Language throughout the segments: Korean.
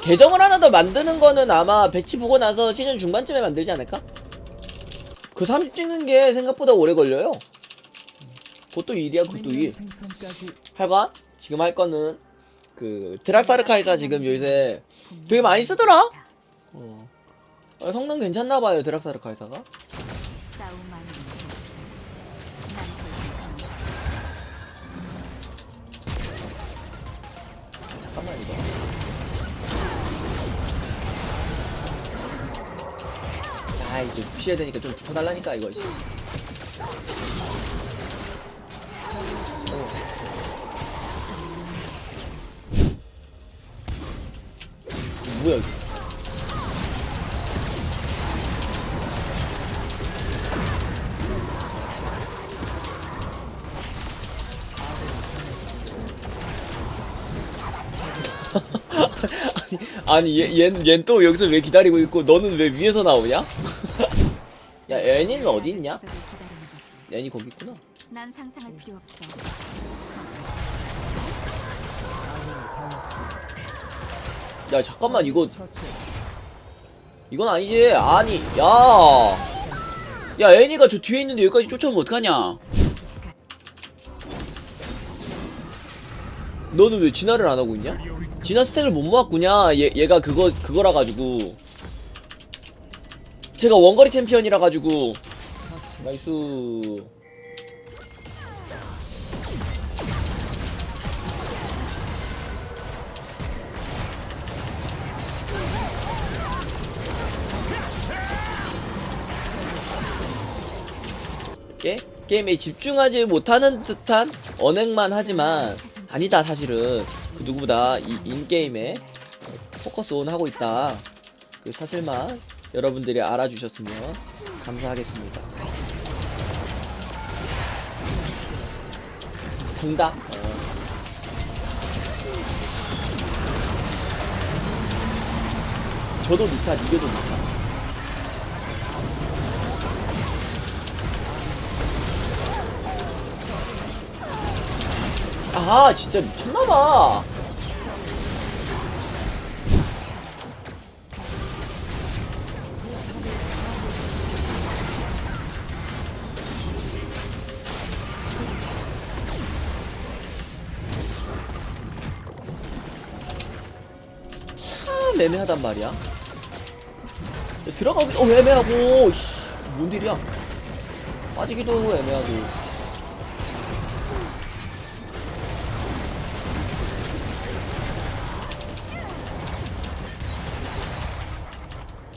계정을 하나 더 만드는 거는 아마 배치 보고 나서 시즌 중반쯤에 만들지 않을까? 그 30 찍는 게 생각보다 오래 걸려요. 그것도 일이야, 그것도 일. 할까? 지금 할 거는 그 드락사르카이사 지금 요새 되게 많이 쓰더라. 어. 어, 성능 괜찮나 봐요, 드락사르카이사가. 이제 푸시해야 되니까 좀 붙어달라니까 이거. 씨. 어. 뭐야 이거? 아니 얘얘또 여기서 왜 기다리고 있고 너는 왜 위에서 나오냐? 야 애니는 어디 있냐? 애니 거기 있구나. 난 상상할 필요 없어. 야 잠깐만 이거 이건 아니지. 아니 야. 야 애니가 저 뒤에 있는데 여기까지 쫓아오면 어떡하냐? 너는 왜 진화를 안 하고 있냐? 진화 스택을 못 모았구냐? 얘 얘가 그거 그거라 가지고. 제가 원거리 챔피언이라 가지고. 나이스. 게, 게임에 집중하지 못하는 듯한 언행만 하지만 아니다 사실은. 그 누구보다 이 인게임에 포커스 온 하고 있다. 그 사실만 여러분들이 알아주셨으면 감사하겠습니다. 정답? 어. 저도 니타 이겨도 니타 아 진짜 미쳤나봐. 참 애매하단 말이야. 들어가기 어 애매하고 씨, 뭔 일이야? 빠지기도 애매하고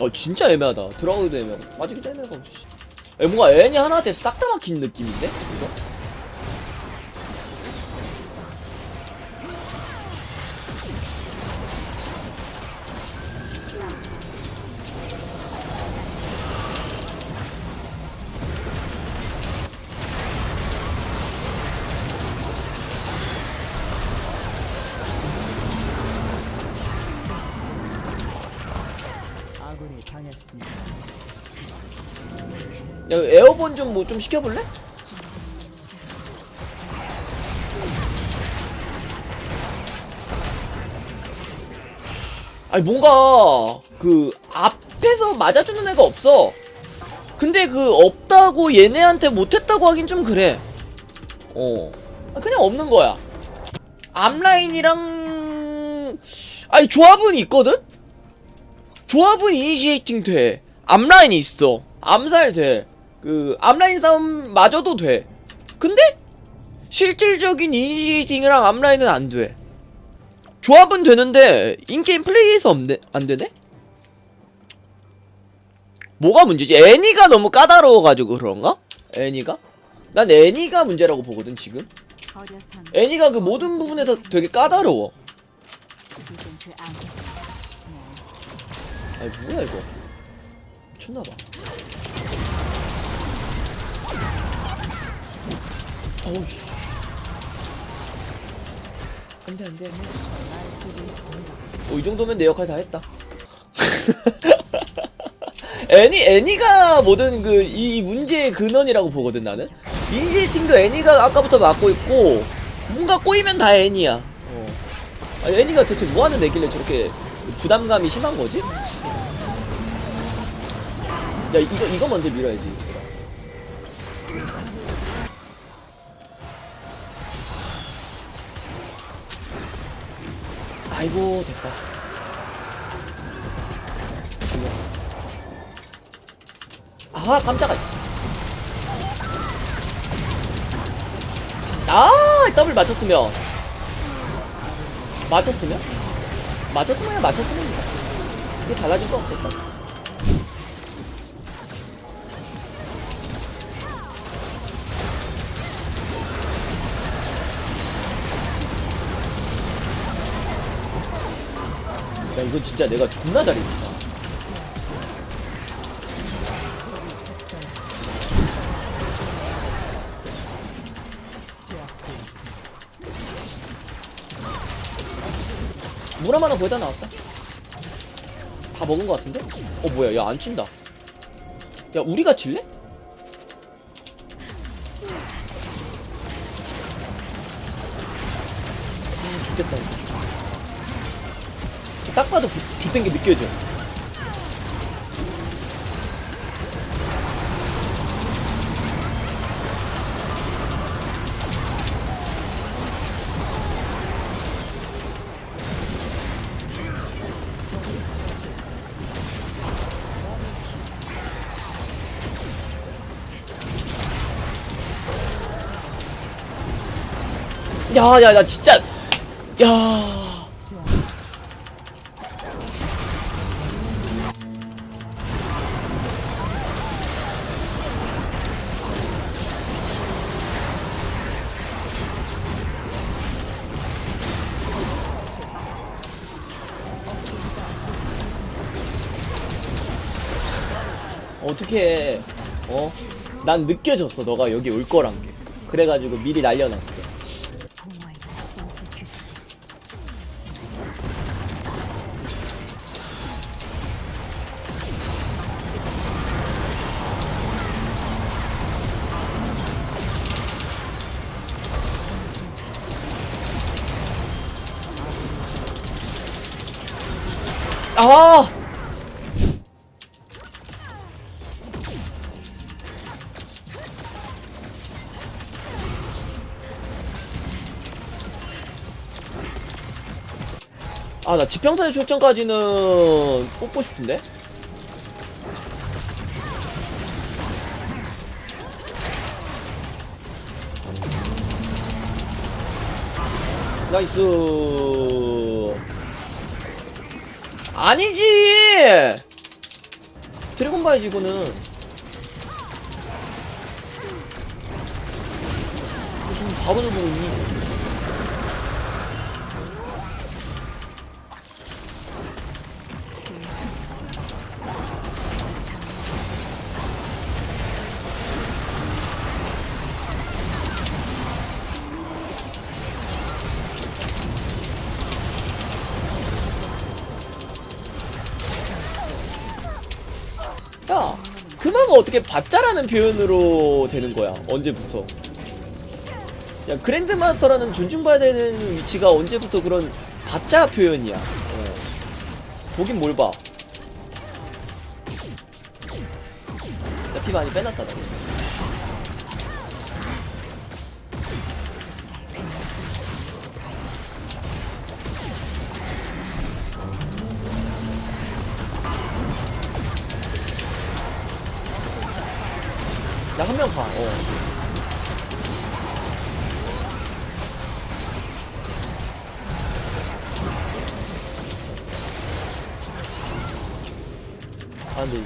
어 진짜 애매하다 들어가기도 애매하고 빠지기도 애매하고 씨. 에, 뭔가 애니 하나한테 싹 다 막힌 느낌인데 이거? 야 에어본 좀 뭐 좀 시켜볼래? 아니 뭔가 그 앞에서 맞아주는 애가 없어 근데 그 없다고 얘네한테 못했다고 하긴 좀 그래 어 아, 그냥 없는 거야 앞라인이랑 아니 조합은 있거든? 조합은 이니시에이팅 돼. 앞라인이 있어. 암살 돼. 그 앞라인 싸움 마저도 돼. 근데 실질적인 이니시에이팅이랑 앞라인은 안 돼. 조합은 되는데 인게임 플레이에서 없네, 안 되네? 뭐가 문제지? 애니가 너무 까다로워가지고 그런가? 애니가? 난 애니가 문제라고 보거든 지금. 애니가 그 모든 부분에서 되게 까다로워. 아니 뭐야 이거 미쳤나봐 어우씨 안돼 안돼 안돼 어 이 정도면 내 역할 다 했다 애니 애니가 모든 그 이 문제의 근원이라고 보거든 나는 인지팅도 애니가 아까부터 맡고 있고 뭔가 꼬이면 다 애니야 어. 아니 애니가 대체 뭐 하는 애길래 저렇게 부담감이 심한 거지? 야 이거 이거 먼저 밀어야지. 아이고 됐다. 아 깜짝아. 아 더블 맞췄으면 맞췄으면 맞췄으면 맞췄으면입니다. 이게 달라질 거 없었다. 이건 진짜 내가 존나 잘했다. 물 하나 거기다 나왔다. 다 먹은 거 같은데? 어 뭐야 야 안 친다. 야 우리가? 아 좋겠다 이거. 딱 봐도 좋된 게 느껴져. 야, 야, 야, 진짜. 야. 어떻게 어? 난 느껴졌어 너가 여기 올 거란 게 그래가지고 미리 날려놨어. 아! 아, 나 지평선의 출전까지는 뽑고 싶은데? 나이스. 아니지! 드래곤 봐야지, 이거는. 무슨 바보들 보고 있니? 그마가 어떻게 받자라는 표현으로 되는 거야? 언제부터? 야, 그랜드마스터라는 존중받아야 되는 위치가 언제부터 그런 받자 표현이야? 어. 보긴 뭘 봐. 야, 피 많이 빼놨다, 나. 나 한 명 가. 어. 아, 근데.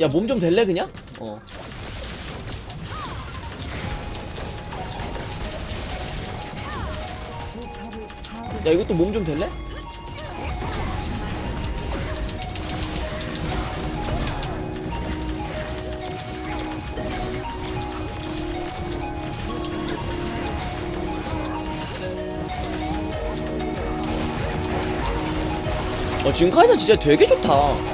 야, 몸 좀 될래, 그냥? 어. 야 이것도 몸 좀 될래? 어 지금까지 진짜 되게 좋다